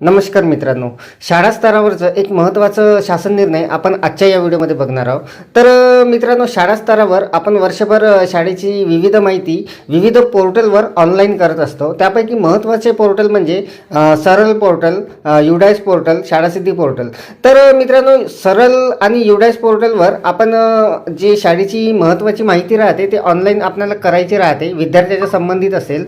नमस्कार मित्रांनो. शाळा स्तरावरचं एक महत्त्वाचं शासन निर्णय आपण आजच्या या व्हिडिओमध्ये बघणार आहोत. तर मित्रांनो शाळा स्तरावर आपण वर्षभर शाळेची विविध माहिती विविध पोर्टलवर ऑनलाईन करत असतो. त्यापैकी महत्त्वाचे पोर्टल म्हणजे Saral Saral portal UDISE portal Shalasiddhi portal. तर मित्रांनो सरळ आणि युडायस पोर्टलवर आपण जे शाळेची महत्त्वाची माहिती राहते ते ऑनलाईन आपल्याला करायची राहते. विद्यार्थ्याच्या संबंधित असेल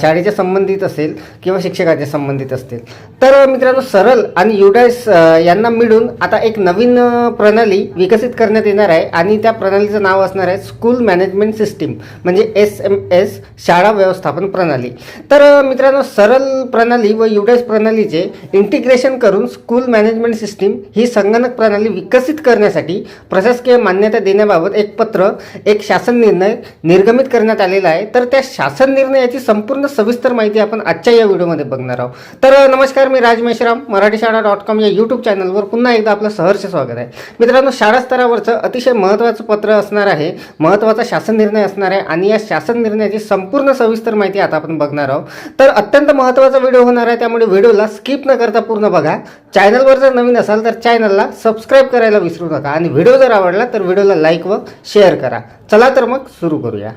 शाळेच्या संबंधित असेल किंवा शिक्षकाच्या संबंधित असतील. तर मित्रांनो सरळ आणि युडायस यांना मिळून आता एक नवीन प्रणाली विकसित करण्यात येणार आहे. आणि त्या प्रणालीचं नाव असणार आहे स्कूल मॅनेजमेंट सिस्टीम म्हणजे एस एम एस शाळा व्यवस्थापन प्रणाली. तर मित्रांनो सरल प्रणाली व युडेस प्रणालीचे इंटिग्रेशन करून स्कूल मॅनेजमेंट सिस्टीम ही संगणक प्रणाली विकसित करण्यासाठी प्रशासकीय मान्यता देण्याबाबत एक पत्र एक शासन निर्णय निर्गमित करण्यात आलेला आहे. तर त्या शासन निर्णयाची संपूर्ण सविस्तर माहिती आपण आजच्या या व्हिडिओमध्ये बघणार आहोत. तर नमस्कार मी राज मेश्राम मराठी शाळा डॉट कॉम या यूट्यूब चॅनलवर पुन्हा एकदा आपलं सहर्ष स्वागत आहे. मित्रांनो शाळा स्तरावरचं अतिशय महत्त्वाचं पत्र असणार आहे महत्त्वाचा शासन निर्णय असणार आहे आणि या शासन निर्णयाची संपूर्ण सविस्तर माहिती आता आपण बघणार आहोत. तर अत्यंत महत्त्वाचा व्हिडिओ होणार आहे त्यामुळे व्हिडिओला स्किप न करता पूर्ण बघा. चॅनलवर जर नवीन असाल तर चॅनलला सबस्क्राईब करायला विसरू नका आणि व्हिडिओ जर आवडला तर व्हिडिओला लाईक व शेअर करा. चला तर मग सुरू करूया.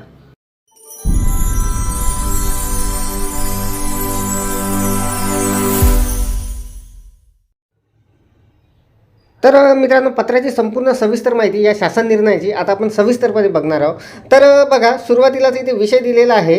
तर मित्रांनो पत्राची संपूर्ण सविस्तर माहिती या शासन निर्णयाची आता आपण सविस्तरपणे बघणार आहोत. तर बघा सुरुवातीलाच इथे विषय दिलेला आहे.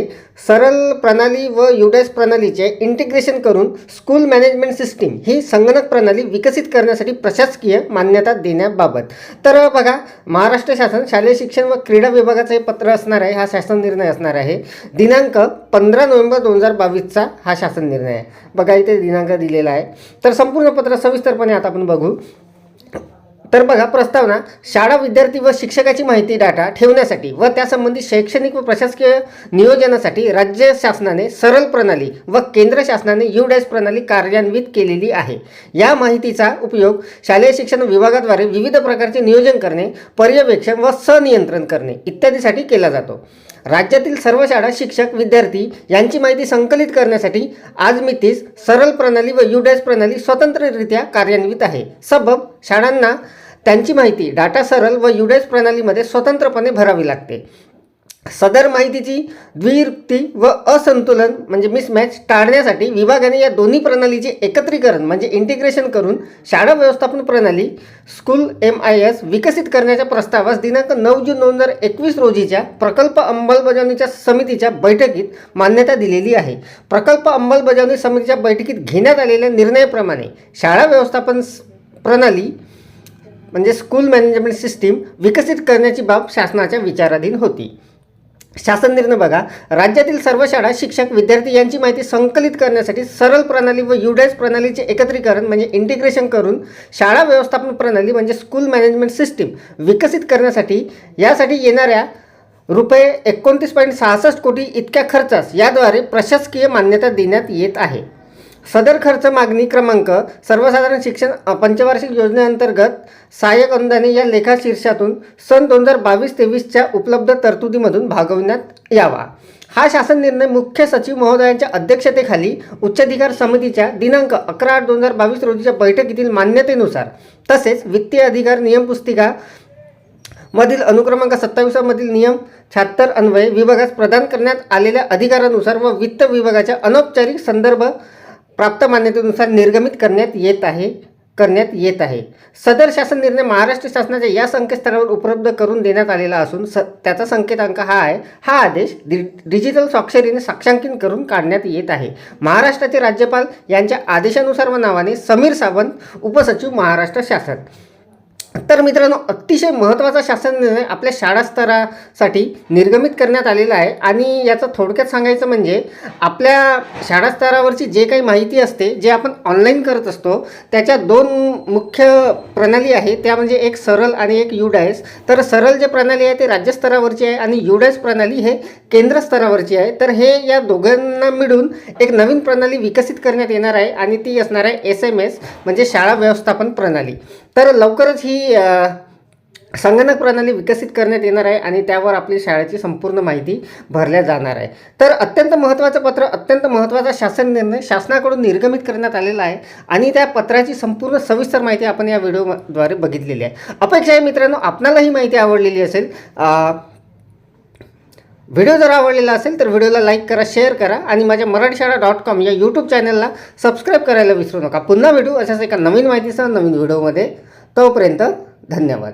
सरल प्रणाली व युडेस प्रणालीचे इंटिग्रेशन करून स्कूल मॅनेजमेंट सिस्टीम ही संगणक प्रणाली विकसित करण्यासाठी प्रशासकीय मान्यता देण्याबाबत. तर बघा महाराष्ट्र शासन शालेय शिक्षण व क्रीडा विभागाचं हे पत्र असणार आहे. हा शासन निर्णय असणार आहे. दिनांक पंधरा नोव्हेंबर दोन हजार बावीसचा हा शासन निर्णय आहे. बघा इथे दिनांक दिलेला आहे. तर संपूर्ण पत्र सविस्तरपणे आता आपण बघू. तर बघा प्रस्तावना शाळा विद्यार्थी व शिक्षकाची माहिती डाटा ठेवण्यासाठी व त्यासंबंधी शैक्षणिक व प्रशासकीय नियोजनासाठी राज्य शासनाने सरळ प्रणाली व केंद्र शासनाने युडॅस प्रणाली कार्यान्वित केलेली आहे. या माहितीचा उपयोग शालेय शिक्षण विभागाद्वारे विविध प्रकारचे नियोजन करणे पर्यवेक्षण व सनियंत्रण करणे इत्यादीसाठी केला जातो. राज्यातील सर्व शाळा शिक्षक विद्यार्थी यांची माहिती संकलित करण्यासाठी आज मितीस सरल प्रणाली व युडॅस प्रणाली स्वतंत्ररित्या कार्यान्वित आहे. सबब शाळांना त्यांची माहिती डाटा सरल व युडेस प्रणालीमध्ये स्वतंत्रपणे भरावी लागते. सदर माहितीची द्विरुक्ती व असंतुलन म्हणजे मिसमॅच टाळण्यासाठी विभागाने या दोन्ही प्रणालीचे एकत्रीकरण म्हणजे इंटिग्रेशन करून शाळा व्यवस्थापन प्रणाली स्कूल एम आय एस विकसित करण्याच्या प्रस्तावास दिनांक नऊ जून दोन हजार एकवीस रोजीच्या प्रकल्प अंमलबजावणीच्या समितीच्या बैठकीत मान्यता दिलेली आहे. प्रकल्प अंमलबजावणी समितीच्या बैठकीत घेण्यात आलेल्या निर्णयाप्रमाणे शाळा व्यवस्थापन प्रणाली म्हणजे स्कूल मॅनेजमेंट सिस्टीम विकसित करण्याची बाब शासनाच्या विचाराधीन होती. शासन निर्णय बघा. राज्यातील सर्व शाळा शिक्षक विद्यार्थी यांची माहिती संकलित करण्यासाठी सरळ प्रणाली व युडॅस प्रणालीचे एकत्रीकरण म्हणजे इंटिग्रेशन करून शाळा व्यवस्थापन प्रणाली म्हणजे स्कूल मॅनेजमेंट सिस्टीम विकसित करण्यासाठी यासाठी येणाऱ्या रुपये एकोणतीस पॉईंट सहासष्ट कोटी इतक्या खर्चास याद्वारे प्रशासकीय मान्यता देण्यात येत आहे. सदर खर्च मागणी क्रमांक सर्वसाधारण शिक्षण पंचवार्षिक योजनेअंतर्गत सहाय्यक अनुदाने या लेखा शीर्षातून सन दोन हजार बावीस तेवीसच्या उपलब्ध तरतुदीमधून भागवण्यात यावा. हा शासन निर्णय मुख्य सचिव महोदयांच्या अध्यक्षतेखाली उच्चाधिकार समितीच्या दिनांक अकरा आठ दोन हजार बावीस रोजीच्या बैठकीतील मान्यतेनुसार तसेच वित्तीय अधिकार नियम पुस्तिका मधील अनुक्रमांक सत्तावीसामधील नियम शहात्तर अन्वये विभागास प्रदान करण्यात आलेल्या अधिकारानुसार व वित्त विभागाच्या अनौपचारिक संदर्भ प्राप्त मान्यतेनुसार निर्गमित करण्यात येत आहे करण्यात येत आहे. सदर शासन निर्णय महाराष्ट्र शासनाच्या या संकेतस्थळावर उपलब्ध करून देण्यात आलेला असून स त्याचा संकेतांक हा आहे हा आदेश डि डिजिटल स्वाक्षरीने साक्षांकित करून काढण्यात येत आहे. महाराष्ट्राचे राज्यपाल यांच्या आदेशानुसार व नावाने समीर सावंत उपसचिव महाराष्ट्र शासन. तर मित्रांनो अतिशय महत्त्वाचा शासन निर्णय आपल्या शाळा स्तरासाठी निर्गमित करण्यात आलेला आहे. आणि याचं थोडक्यात सांगायचं म्हणजे आपल्या शाळा स्तरावरची जे काही माहिती असते जे आपण ऑनलाईन करत असतो त्याच्या दोन मुख्य प्रणाली आहे. त्या म्हणजे एक सरल आणि एक युडायस तर सरल जे प्रणाली आहे ते राज्य स्तरावरची आहे आणि युडायस प्रणाली हे केंद्र स्तरावरची आहे. तर हे या दोघांना मिळून एक नवीन प्रणाली विकसित करण्यात येणार आहे आणि ती असणार आहे एस एम एस म्हणजे शाळा व्यवस्थापन प्रणाली. तर लवकरच ही संगणक प्रणाली विकसित करण्यात येणार आहे आणि त्यावर आपली शाळेची संपूर्ण माहिती भरल्या जाणार आहे. तर अत्यंत महत्त्वाचं पत्र अत्यंत महत्त्वाचा शासन निर्णय शासनाकडून निर्गमित करण्यात आलेला आहे आणि त्या पत्राची संपूर्ण सविस्तर माहिती आपण या व्हिडिओद्वारे बघितलेली आहे. अपेक्षा आहे मित्रांनो आपणाला ही माहिती आवडलेली असेल व्हिडिओ जर आवडलेला असेल तर व्हिडिओला लाईक करा शेअर करा आणि माझ्या मराठी शाळा डॉट कॉम या यूट्यूब चॅनलला सबस्क्राईब करायला विसरू नका. पुन्हा भेटू अशाच एका नवीन माहितीसह नवीन व्हिडिओमध्ये. तोपर्यंत धन्यवाद.